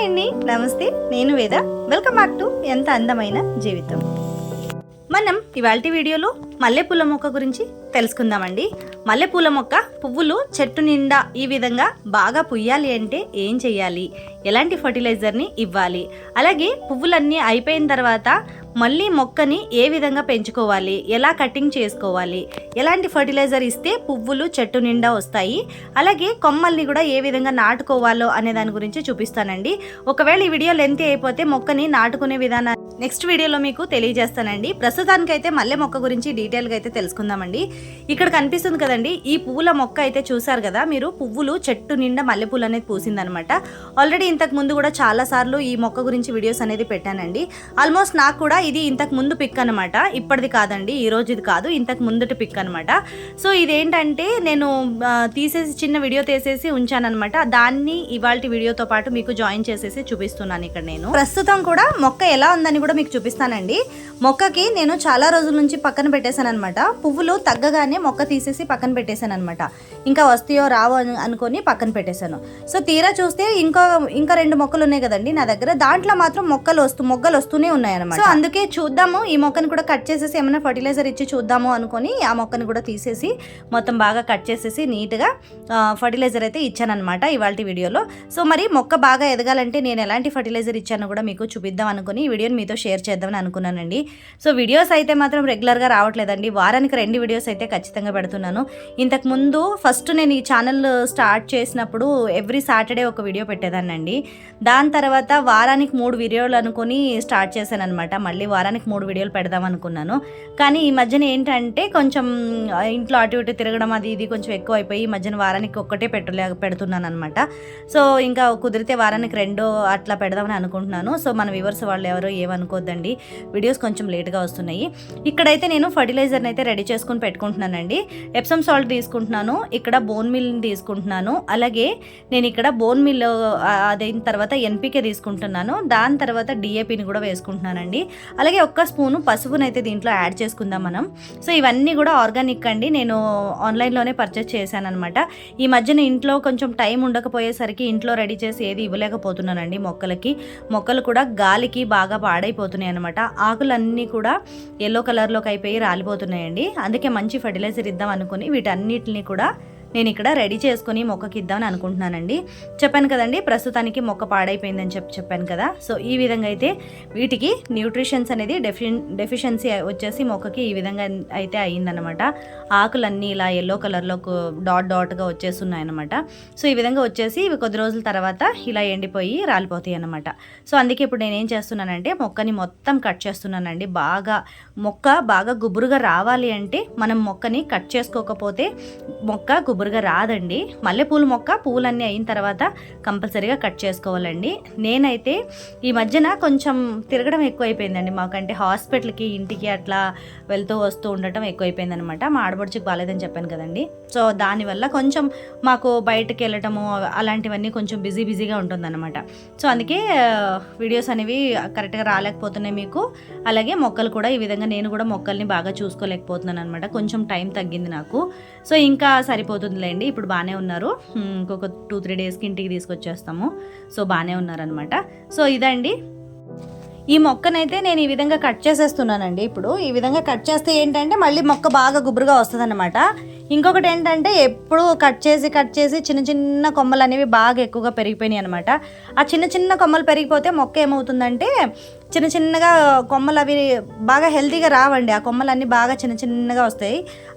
Hi అండి. నమస్తే. నేను వేద. వెల్కమ్ బ్యాక్ టు ఎంత అందమైన జీవితం. మనం ఇవాళ వీడియోలో మల్లెపూల మొక్క గురించి తెలుసుకుందామండి. మల్లెపూల మొక్క పువ్వులు చెట్టు నిండా ఈ విధంగా బాగా పుయ్యాలి అంటే ఏం చేయాలి ఎలాంటి ఫర్టిలైజర్ని ఇవ్వాలి? అలాగే పువ్వులన్నీ అయిపోయిన తర్వాత మళ్ళీ మొక్కని ఏ విధంగా పెంచుకోవాలి? ఎలా కటింగ్ చేసుకోవాలి? ఎలాంటి ఫర్టిలైజర్ ఇస్తే పువ్వులు చెట్టు నిండా వస్తాయి? అలాగే కొమ్మల్ని కూడా ఏ విధంగా నాటుకోవాలో అనే దాని గురించి చూపిస్తానండి. ఒకవేళ ఈ వీడియో లెంత్ అయిపోతే మొక్కని నాటుకునే విధానం నెక్స్ట్ వీడియోలో మీకు తెలియజేస్తానండి. ప్రస్తుతానికైతే మల్లె మొక్క గురించి డీటెయిల్గా అయితే తెలుసుకుందామండి. ఇక్కడ కనిపిస్తుంది కదండి ఈ పువ్వుల మొక్క అయితే చూసారు కదా మీరు పువ్వులు చెట్టు నిండా మల్లెపూలు అనేది పూసిందనమాట. ఆల్రెడీ ఇంతకు ముందు కూడా చాలా సార్లు ఈ మొక్క గురించి వీడియోస్ అనేది పెట్టానండి. ఆల్మోస్ట్ నాకు కూడా ఇది ఇంతకు ముందు పిక్ అనమాట. ఇప్పటిది కాదండి ఈ రోజు ఇది కాదు ఇంతకు ముందుటి పిక్ అనమాట. సో ఇదేంటంటే నేను తీసేసి చిన్న వీడియో తీసేసి ఉంచానమాట దాన్ని ఇవాళ వీడియోతో పాటు మీకు జాయిన్ చేసేసి చూపిస్తున్నాను ఇక్కడ నేను. ప్రస్తుతం కూడా మొక్క ఎలా ఉందని కూడా మీకు చూపిస్తానండి. మొక్కకి నేను చాలా రోజుల నుంచి పక్కన పెట్టేశాను అనమాట పువ్వులు తగ్గగానే మొక్క తీసేసి పక్కన పెట్టేశాను అనమాట ఇంకా వస్తాయో రావో అని అనుకొని పక్కన పెట్టేశాను. సో తీరా చూస్తే ఇంకా ఇంకా రెండు మొక్కలు ఉన్నాయి కదండి నా దగ్గర. దాంట్లో మాత్రం మొక్కలు వస్తూ మొగ్గలు వస్తూనే ఉన్నాయి అనమాట సో అందుకే చూద్దాము. ఈ మొక్కని కూడా కట్ చేసేసి ఏమైనా ఫర్టిలైజర్ ఇచ్చి చూద్దాము అనుకొని ఆ మొక్కని కూడా తీసేసి మొత్తం బాగా కట్ చేసేసి నీట్గా ఫర్టిలైజర్ అయితే ఇచ్చానమాట ఇవాళ వీడియోలో. సో మరి మొక్క బాగా ఎదగాలంటే నేను ఎలాంటి ఫర్టిలైజర్ ఇచ్చానో కూడా మీకు చూపిద్దాం అనుకుని ఈ వీడియోని మీతో షేర్ చేద్దామని అనుకున్నానండి. సో వీడియోస్ అయితే మాత్రం రెగ్యులర్గా రావట్లేదండి. వారానికి రెండు వీడియోస్ అయితే ఖచ్చితంగా పెడుతున్నాను. ఇంతకు ముందు ఫస్ట్ నేను ఈ ఛానల్ స్టార్ట్ చేసినప్పుడు ఎవ్రీ సాటర్డే ఒక వీడియో పెట్టేదాన్నండి. దాని తర్వాత వారానికి మూడు వీడియోలు అనుకుని స్టార్ట్ చేశాను అనమాట మళ్ళీ వారానికి మూడు వీడియోలు పెడదాం అనుకున్నాను. కానీ ఈ మధ్యన ఏంటంటే కొంచెం ఇంట్లో అటు ఇటు తిరగడం అది ఇది కొంచెం ఎక్కువ అయిపోయి ఈ మధ్యన వారానికి ఒక్కటే పెట్టలే పెడుతున్నాను అనమాట సో ఇంకా కుదిరితే వారానికి రెండో అట్లా పెడదామని అనుకుంటున్నాను. సో మన వ్యూవర్స్ వాళ్ళు ఎవరో అనుకోద్దండి. వీడియోస్ కొంచెం లేట్గా వస్తున్నాయి. ఇక్కడైతే నేను ఫర్టిలైజర్ని అయితే రెడీ చేసుకుని పెట్టుకుంటున్నానండి. ఎప్సమ్ సాల్ట్ తీసుకుంటున్నాను ఇక్కడ బోన్ మిల్ని తీసుకుంటున్నాను అలాగే నేను ఇక్కడ బోన్ మిల్ అదైన తర్వాత ఎన్పికే తీసుకుంటున్నాను దాని తర్వాత డిఏపిని కూడా వేసుకుంటున్నానండి. అలాగే ఒక్క స్పూను పసుపును అయితే దీంట్లో యాడ్ చేసుకుందాం మనం. సో ఇవన్నీ కూడా ఆర్గానిక్ అండి. నేను ఆన్లైన్లోనే పర్చేస్ చేశాను అనమాట ఈ మధ్యన ఇంట్లో కొంచెం టైం ఉండకపోయేసరికి ఇంట్లో రెడీ చేసి ఏది ఇవ్వలేకపోతున్నానండి మొక్కలకి. మొక్కలు కూడా గాలికి బాగా పాడైపోతున్నాయి అనమాట ఆకులన్నీ కూడా ఎల్లో కలర్లోకి అయిపోయి రాలిపోతున్నాయండి. అందుకే మంచి ఫర్టిలైజర్ ఇద్దాం అనుకుని వీటన్నిటిని కూడా నేను ఇక్కడ రెడీ చేసుకుని మొక్కకి ఇద్దామని అనుకుంటున్నానండి. చెప్పాను కదండి ప్రస్తుతానికి మొక్క పాడైపోయిందని చెప్పి చెప్పాను కదా. సో ఈ విధంగా అయితే వీటికి న్యూట్రిషన్స్ అనేది డెఫి డెఫిషియన్సీ వచ్చేసి మొక్కకి ఈ విధంగా అయితే అయ్యిందనమాట ఆకులన్నీ ఇలా ఎల్లో కలర్లో డాట్ డాట్గా వచ్చేస్తున్నాయన్నమాట. సో ఈ విధంగా వచ్చేసి ఇవి కొద్ది రోజుల తర్వాత ఇలా ఎండిపోయి రాలిపోతాయి అనమాట సో అందుకే ఇప్పుడు నేను ఏం చేస్తున్నానంటే మొక్కని మొత్తం కట్ చేస్తున్నానండి. బాగా మొక్క బాగా గుబురుగా రావాలి అంటే మనం మొక్కని కట్ చేసుకోకపోతే మొక్క గుబురు గుబురుగా రాదండి. మల్లెపూల మొక్క పూలన్నీ అయిన తర్వాత కంపల్సరీగా కట్ చేసుకోవాలండి. నేనైతే ఈ మధ్యన కొంచెం తిరగడం ఎక్కువైపోయిందండి. మాకంటే హాస్పిటల్కి ఇంటికి అట్లా వెళ్తూ వస్తూ ఉండటం ఎక్కువైపోయింది అనమాట మా ఆడబడుచుకు బాగాలేదని చెప్పాను కదండి. సో దానివల్ల కొంచెం మాకు బయటకు వెళ్ళటము అలాంటివన్నీ కొంచెం బిజీ బిజీగా ఉంటుందన్నమాట సో అందుకే వీడియోస్ అనేవి కరెక్ట్గా రాలేకపోతున్నాయి మీకు. అలాగే మొక్కలు కూడా ఈ విధంగా నేను కూడా మొక్కల్ని బాగా చూసుకోలేకపోతున్నాను అనమాట కొంచెం టైం తగ్గింది నాకు. సో ఇంకా సరిపోతుంది సరిపోతుందిలేండి ఇప్పుడు బాగానే ఉన్నారు. ఇంకొక టూ త్రీ డేస్కి ఇంటికి తీసుకొచ్చేస్తాము. సో బాగానే ఉన్నారనమాట సో ఇదండి. ఈ మొక్కనైతే నేను ఈ విధంగా కట్ చేసేస్తున్నానండి ఇప్పుడు. ఈ విధంగా కట్ చేస్తే ఏంటంటే మళ్ళీ మొక్క బాగా గుబురుగా వస్తుంది ఇంకొకటి ఏంటంటే ఎప్పుడు కట్ చేసి కట్ చేసి చిన్న చిన్న కొమ్మలు అనేవి బాగా ఎక్కువగా పెరిగిపోయినాయి అనమాట ఆ చిన్న చిన్న కొమ్మలు పెరిగిపోతే మొక్క ఏమవుతుందంటే చిన్న చిన్నగా కొమ్మలు అవి బాగా హెల్తీగా రావండి. ఆ కొమ్మలు అన్నీ బాగా చిన్న చిన్నగా వస్తాయి.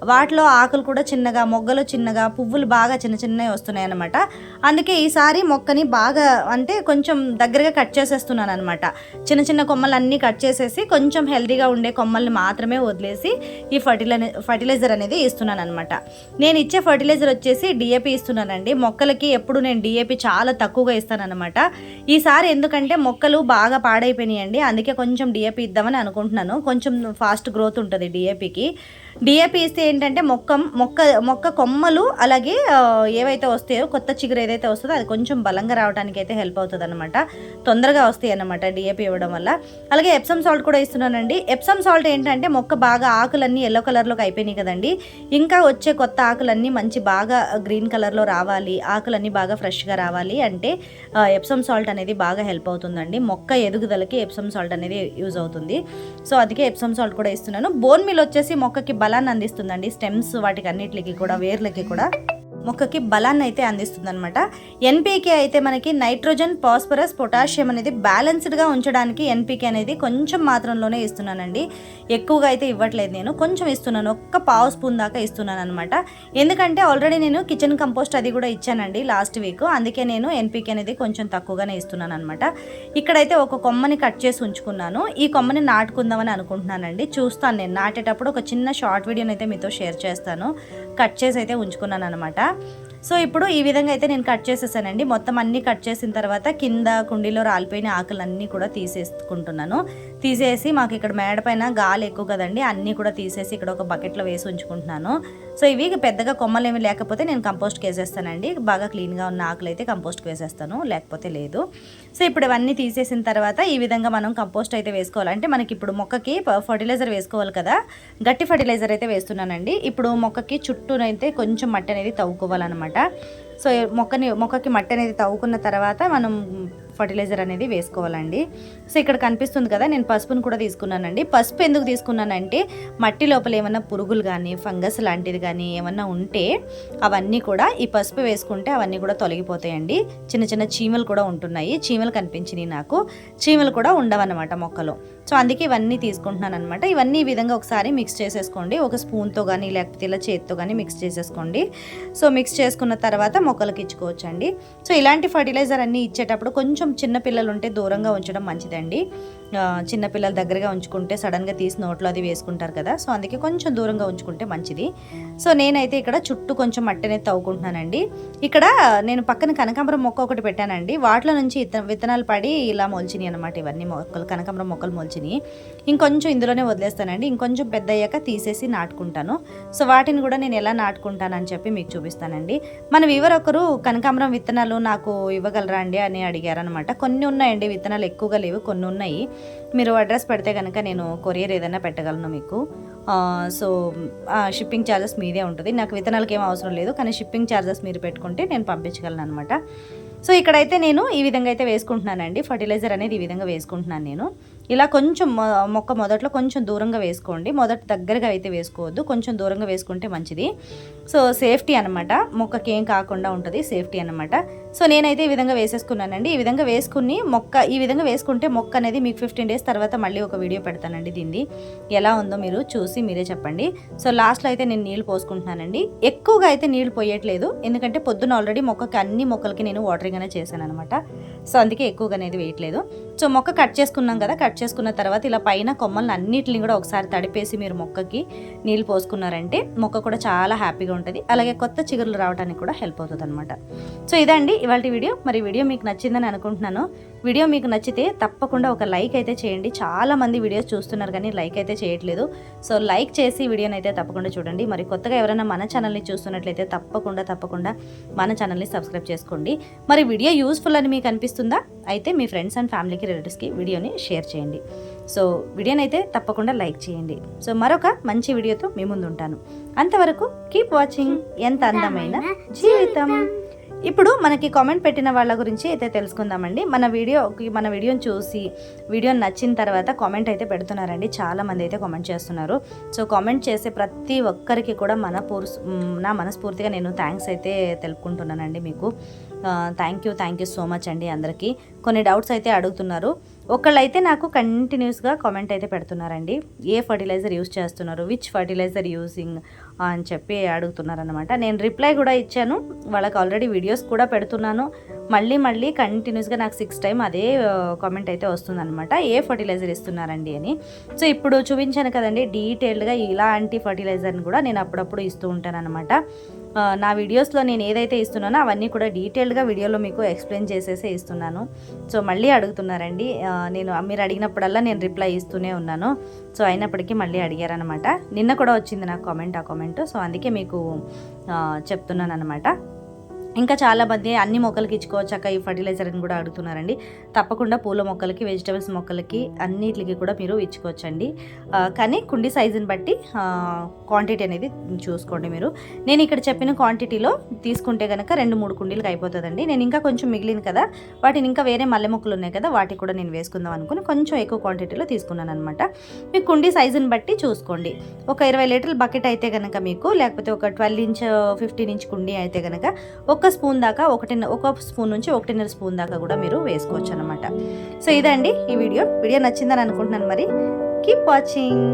వాటిలో ఆకులు కూడా చిన్నగా మొగ్గలు చిన్నగా పువ్వులు బాగా చిన్న చిన్నవి వస్తున్నాయి అనమాట అందుకే ఈసారి మొక్కని బాగా అంటే కొంచెం దగ్గరగా కట్ చేసేస్తున్నాను అనమాట చిన్న చిన్న కొమ్మలు అన్నీ కట్ చేసేసి కొంచెం హెల్తీగా ఉండే కొమ్మల్ని మాత్రమే వదిలేసి ఈ ఫర్టిలై ఫర్టిలైజర్ అనేది ఇస్తున్నాను అనమాట నేను ఇచ్చే ఫర్టిలైజర్ వచ్చేసి డిఏపి ఇస్తున్నానండి. మొక్కలకి ఎప్పుడు నేను డిఏపి చాలా తక్కువగా ఇస్తానన్నమాట ఈసారి ఎందుకంటే మొక్కలు బాగా పాడైపోయినాయండి. అందుకే కొంచెం డిఏపి ఇద్దామని అనుకుంటున్నాను. కొంచెం ఫాస్ట్ గ్రోత్ ఉంటుంది డిఏపికి డిఏపి ఇస్తే ఏంటంటే మొక్క మొక్క మొక్క కొమ్మలు అలాగే ఏవైతే వస్తాయో కొత్త చిగురు ఏదైతే వస్తుందో అది కొంచెం బలంగా రావడానికి అయితే హెల్ప్ అవుతుంది అనమాట తొందరగా వస్తాయి అన్నమాట డిఏపి ఇవ్వడం వల్ల. అలాగే ఎప్సమ్ సాల్ట్ కూడా ఇస్తున్నానండి. ఎప్సమ్ సాల్ట్ ఏంటంటే మొక్క బాగా ఆకులన్నీ ఎల్లో కలర్లోకి అయిపోయినాయి కదండి. ఇంకా వచ్చే కొత్త ఆకులన్నీ మంచి బాగా గ్రీన్ కలర్లో రావాలి ఆకులన్నీ బాగా ఫ్రెష్గా రావాలి అంటే ఎప్సమ్ సాల్ట్ అనేది బాగా హెల్ప్ అవుతుందండి. మొక్క ఎదుగుదలకి ఎప్సమ్ సాల్ట్ అనేది యూజ్ అవుతుంది. సో అందుకే ఎప్సమ్ సాల్ట్ కూడా ఇస్తున్నాను. బోన్ మిల్ వచ్చేసి మొక్కకి బలాన్ని అందిస్తుందండి. స్టెమ్స్ వాటికి అన్నిటికి కూడా వేర్లకి కూడా. మొక్కకి బలాన్ని అయితే అందిస్తుంది అనమాట ఎన్పీకే అయితే మనకి నైట్రోజన్ పాస్పరస్ పొటాషియం అనేది బ్యాలెన్స్డ్గా ఉంచడానికి ఎన్పీకే అనేది కొంచెం మాత్రంలోనే ఇస్తున్నానండి. ఎక్కువగా అయితే ఇవ్వట్లేదు నేను కొంచెం ఇస్తున్నాను. ఒక్క పావు స్పూన్ దాకా ఇస్తున్నాను అనమాట ఎందుకంటే ఆల్రెడీ నేను కిచెన్ కంపోస్ట్ అది కూడా ఇచ్చానండి లాస్ట్ వీక్ అందుకే నేను ఎన్పీకే అనేది కొంచెం తక్కువగానే ఇస్తున్నాను అనమాట ఇక్కడైతే ఒక కొమ్మని కట్ చేసి ఉంచుకున్నాను. ఈ కొమ్మని నాటుకుందామని అనుకుంటున్నానండి. చూస్తాను నేను. నాటేటప్పుడు ఒక చిన్న షార్ట్ వీడియోని అయితే మీతో షేర్ చేస్తాను. కట్ చేసి అయితే ఉంచుకున్నాను అనమాట tá? సో ఇప్పుడు ఈ విధంగా అయితే నేను కట్ చేసేసానండి. మొత్తం అన్నీ కట్ చేసిన తర్వాత కింద కుండీలో రాలిపోయిన ఆకులన్నీ కూడా తీసేసుకుంటున్నాను. తీసేసి మాకు ఇక్కడ మేడ పైన గాలి ఎక్కువ కదండి అన్నీ కూడా తీసేసి ఇక్కడ ఒక బకెట్లో వేసి ఉంచుకుంటున్నాను. సో ఇవి పెద్దగా కొమ్మలు ఏమి లేకపోతే నేను కంపోస్ట్కి వేసేస్తానండి బాగా క్లీన్గా ఉన్న ఆకులు అయితే కంపోస్ట్కి వేసేస్తాను లేకపోతే లేదు. సో ఇప్పుడు ఇవన్నీ తీసేసిన తర్వాత ఈ విధంగా మనం కంపోస్ట్ అయితే వేసుకోవాలంటే మనకి ఇప్పుడు మొక్కకి ఫర్టిలైజర్ వేసుకోవాలి కదా గట్టి ఫర్టిలైజర్ అయితే వేస్తున్నానండి. ఇప్పుడు మొక్కకి చుట్టూనైతే కొంచెం మట్టి అనేది తవ్వుకోవాలన్నమాట. సో మొక్కని మొక్కకి మట్టి అనేది తవ్వుకున్న తర్వాత మనం ఫర్టిలైజర్ అనేది వేసుకోవాలండి. సో ఇక్కడ కనిపిస్తుంది కదా నేను పసుపును కూడా తీసుకున్నానండి. పసుపు ఎందుకు తీసుకున్నానంటే మట్టి లోపల ఏమన్నా పురుగులు కానీ ఫంగస్ లాంటిది కానీ ఏమన్నా ఉంటే అవన్నీ కూడా ఈ పసుపు వేసుకుంటే అవన్నీ కూడా తొలగిపోతాయండి. చిన్న చిన్న చీమలు కూడా ఉంటున్నాయి. చీమలు కనిపించినాయి నాకు. చీమలు కూడా ఉండవన్నమాట మొక్కలో. సో అందుకే ఇవన్నీ తీసుకుంటున్నాను అనమాట ఇవన్నీ ఈ విధంగా ఒకసారి మిక్స్ చేసేసుకోండి. ఒక స్పూన్తో కానీ లేకపోతే ఇలా చేతితో కానీ మిక్స్ చేసేసుకోండి. సో మిక్స్ చేసుకున్న తర్వాత మొక్కలకి ఇచ్చుకోవచ్చండి. సో ఇలాంటి ఫర్టిలైజర్ అన్నీ ఇచ్చేటప్పుడు కొంచెం కొంచెం పిల్లలు ఉంటే దూరంగా ఉంచడం మంచిదండి. చిన్నపిల్లల దగ్గరగా ఉంచుకుంటే సడన్గా తీసి నోట్లో అది వేసుకుంటారు కదా. సో అందుకే కొంచెం దూరంగా ఉంచుకుంటే మంచిది. సో నేనైతే ఇక్కడ చుట్టూ కొంచెం మట్టి తవ్వుకుంటున్నానండి. ఇక్కడ నేను పక్కన కనకాంబరం మొక్క ఒకటి పెట్టానండి. వాటిలో నుంచి విత్తనాలు పడి ఇలా మొలిచినాయి అనమాట ఇవన్నీ మొక్కలు కనకాంబరం మొక్కలు మొలిచినాయి. ఇంకొంచెం ఇందులోనే వదిలేస్తానండి. ఇంకొంచెం పెద్ద అయ్యాక తీసేసి నాటుకుంటాను. సో వాటిని కూడా నేను ఎలా నాటుకుంటానని చెప్పి మీకు చూపిస్తానండి. మన వివర్ ఒకరు కనకాంబరం విత్తనాలు నాకు ఇవ్వగలరా అండి అని అడిగారనమాట కొన్ని ఉన్నాయండి విత్తనాలు ఎక్కువగా లేవు కొన్ని ఉన్నాయి. మీరు అడ్రస్ పెడితే కనుక నేను కొరియర్ ఏదైనా పెట్టగలను మీకు. సో షిప్పింగ్ ఛార్జెస్ మీదే ఉంటుంది. నాకు విత్తనాలకి ఏం అవసరం లేదు కానీ షిప్పింగ్ ఛార్జెస్ మీరు పెట్టుకుంటే నేను పంపించగలను అనమాట సో ఇక్కడైతే నేను ఈ విధంగా అయితే వేసుకుంటున్నానండి. ఫర్టిలైజర్ అనేది ఈ విధంగా వేసుకుంటున్నాను నేను. ఇలా కొంచెం మొక్క మొదట్లో కొంచెం దూరంగా వేసుకోండి. మొదట దగ్గరగా అయితే వేసుకోవద్దు. కొంచెం దూరంగా వేసుకుంటే మంచిది. సో సేఫ్టీ అనమాట మొక్కకి ఏం కాకుండా ఉంటుంది సేఫ్టీ అనమాట సో నేనైతే ఈ విధంగా వేసేసుకున్నానండి. ఈ విధంగా వేసుకుని మొక్క ఈ విధంగా వేసుకుంటే మొక్క అనేది మీకు ఫిఫ్టీన్ డేస్ తర్వాత మళ్ళీ ఒక వీడియో పెడతానండి దీన్ని. ఎలా ఉందో మీరు చూసి మీరే చెప్పండి. సో లాస్ట్లో అయితే నేను నీళ్ళు పోసుకుంటున్నానండి. ఎక్కువగా అయితే నీళ్ళు పోయట్లేదు. ఎందుకంటే పొద్దున ఆల్రెడీ మొక్కకి అన్ని మొక్కలకి నేను వాటరింగ్ అనేది చేశాను అనమాట సో అందుకే ఎక్కువగా అనేది వేయట్లేదు. సో మొక్క కట్ చేసుకున్నాం కదా కట్ చేసుకున్న తర్వాత ఇలా పైన కొమ్మల్ని అన్నిటిని కూడా ఒకసారి తడిపేసి మీరు మొక్కకి నీళ్ళు పోసుకున్నారంటే మొక్క కూడా చాలా హ్యాపీగా ఉంటుంది. అలాగే కొత్త చిగురులు రావడానికి కూడా హెల్ప్ అవుతుంది అనమాట సో ఇదండి ఇవాళ వీడియో మరి వీడియో మీకు నచ్చిందని అనుకుంటున్నాను. వీడియో మీకు నచ్చితే తప్పకుండా ఒక లైక్ అయితే చేయండి. చాలా మంది వీడియోస్ చూస్తున్నారు కానీ లైక్ అయితే చేయట్లేదు. సో లైక్ చేసి వీడియోని అయితే తప్పకుండా చూడండి. మరి కొత్తగా ఎవరైనా మన ఛానల్ని చూస్తున్నట్లయితే తప్పకుండా తప్పకుండా మన ఛానల్ని సబ్స్క్రైబ్ చేసుకోండి. మరి వీడియో యూస్ఫుల్ అని మీకు అనిపిస్తుందా? అయితే మీ ఫ్రెండ్స్ అండ్ ఫ్యామిలీకి రిలేటివ్స్కి వీడియోని షేర్ చేయండి. సో వీడియోని అయితే తప్పకుండా లైక్ చేయండి. సో మరొక మంచి వీడియోతో మీ ముందు ఉంటాను అంతవరకు కీప్ వాచింగ్. ఎంత అందమైన జీవితం. ఇప్పుడు మనకి కామెంట్ పెట్టిన వాళ్ళ గురించి అయితే తెలుసుకుందామండి. మన వీడియోకి మన వీడియోని చూసి వీడియో నచ్చిన తర్వాత కామెంట్ అయితే పెడుతున్నారండి. చాలా మంది అయితే కామెంట్ చేస్తున్నారు. సో కామెంట్ చేసే ప్రతి ఒక్కరికి కూడా మన పూర్ నా మనస్ఫూర్తిగా నేను థ్యాంక్స్ అయితే తెలుపుకుంటున్నానండి మీకు. Thank you thank you so much అండి అందరికీ. కొన్ని డౌట్స్ అయితే అడుగుతున్నారు. ఒకళ్ళైతే నాకు కంటిన్యూస్గా కామెంట్ అయితే పెడుతున్నారండి. ఏ ఫర్టిలైజర్ యూస్ చేస్తున్నారు? విచ్ ఫర్టిలైజర్ యూజింగ్ అని చెప్పి అడుగుతున్నారనమాట నేను రిప్లై కూడా ఇచ్చాను. వాళ్ళకి ఆల్రెడీ వీడియోస్ కూడా పెడుతున్నాను. మళ్ళీ మళ్ళీ కంటిన్యూస్గా నాకు సిక్స్ టైం అదే కామెంట్ అయితే వస్తుందనమాట ఏ ఫర్టిలైజర్ ఇస్తున్నారండి అని. సో ఇప్పుడు చూపించాను కదండి డీటెయిల్డ్గా ఇలాంటి ఫర్టిలైజర్ని కూడా నేను అప్పుడప్పుడు ఇస్తూ ఉంటాను అనమాట నా వీడియోస్లో నేను ఏదైతే ఇస్తున్నానో అవన్నీ కూడా డీటెయిల్డ్గా వీడియోలో మీకు ఎక్స్ప్లెయిన్ చేసేసే ఇస్తున్నాను. సో మళ్ళీ అడుగుతున్నారండి. నేను మీరు అడిగినప్పుడల్లా నేను రిప్లై ఇస్తూనే ఉన్నాను. సో అయినప్పటికీ మళ్ళీ అడిగారనమాట నిన్న కూడా వచ్చింది నాకు కామెంట్ ఆ కామెంట్. సో అందుకే మీకు చెప్తున్నాను అనమాట ఇంకా చాలా మంది అన్ని మొక్కలకి ఇచ్చుకోవచ్చాక ఈ ఫర్టిలైజర్ అని కూడా అడుగుతున్నారండి. తప్పకుండా పూల మొక్కలకి వెజిటబుల్స్ మొక్కలకి అన్నిటికి కూడా మీరు ఇచ్చుకోవచ్చండి. కానీ కుండి సైజుని బట్టి క్వాంటిటీ అనేది చూసుకోండి మీరు. నేను ఇక్కడ చెప్పిన క్వాంటిటీలో తీసుకుంటే కనుక రెండు మూడు కుండీలకు అయిపోతుందండి. నేను ఇంకా కొంచెం మిగిలింది కదా వాటిని ఇంకా వేరే మల్లె మొక్కలు ఉన్నాయి కదా వాటికి కూడా నేను వేసుకుందాం అనుకుని కొంచెం ఎక్కువ క్వాంటిటీలో తీసుకున్నాను అనమాట మీ కుండీ సైజుని బట్టి చూసుకోండి. ఒక ఇరవై లీటర్ల బకెట్ అయితే కనుక మీకు లేకపోతే ఒక ట్వెల్వ్ ఇంచ్ ఫిఫ్టీన్ ఇంచ్ కుండీ అయితే కనుక ఒక స్పూన్ దాకా ఒకటి ఒక స్పూన్ నుంచి ఒకటిన్నర స్పూన్ దాకా కూడా మీరు వేసుకోవచ్చు అనమాట సో ఇదండి ఈ వీడియో. వీడియో నచ్చిందని అనుకుంటున్నాను మరి. Keep watching